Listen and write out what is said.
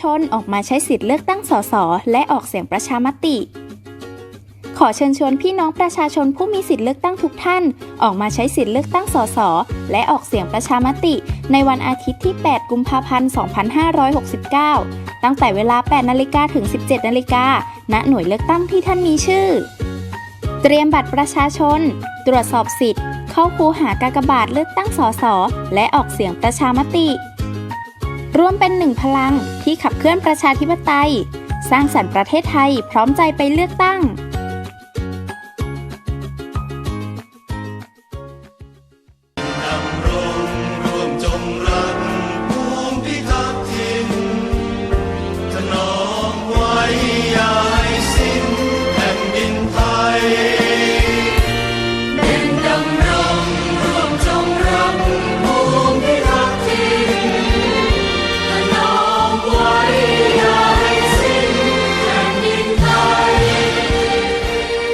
ชนออกมาใช้สิทธิ์เลือกตั้งสสและออกเสียงประชามติ ขอเชิญชวนพี่น้องประชาชนผู้มีสิทธิ์เลือกตั้งทุกท่าน ออกมาใช้สิทธิ์เลือกตั้งสสและออกเสียงประชามติ ในวันอาทิตย์ที่ 8 กุมภาพันธ์ 2569 ตั้งแต่เวลา 8 นาฬิกาถึง 17 นาฬิกา ณ หน่วยเลือกตั้งที่ท่านมีชื่อ เตรียมบัตรประชาชน ตรวจสอบสิทธิ์ เข้าคูหากากบาทเลือกตั้งสสและออกเสียงประชามติ ร่วมเป็นหนึ่งพลังที่ขับเคลื่อนประชาธิปไตย สร้างสรรค์ประเทศไทยพร้อมใจไปเลือกตั้ง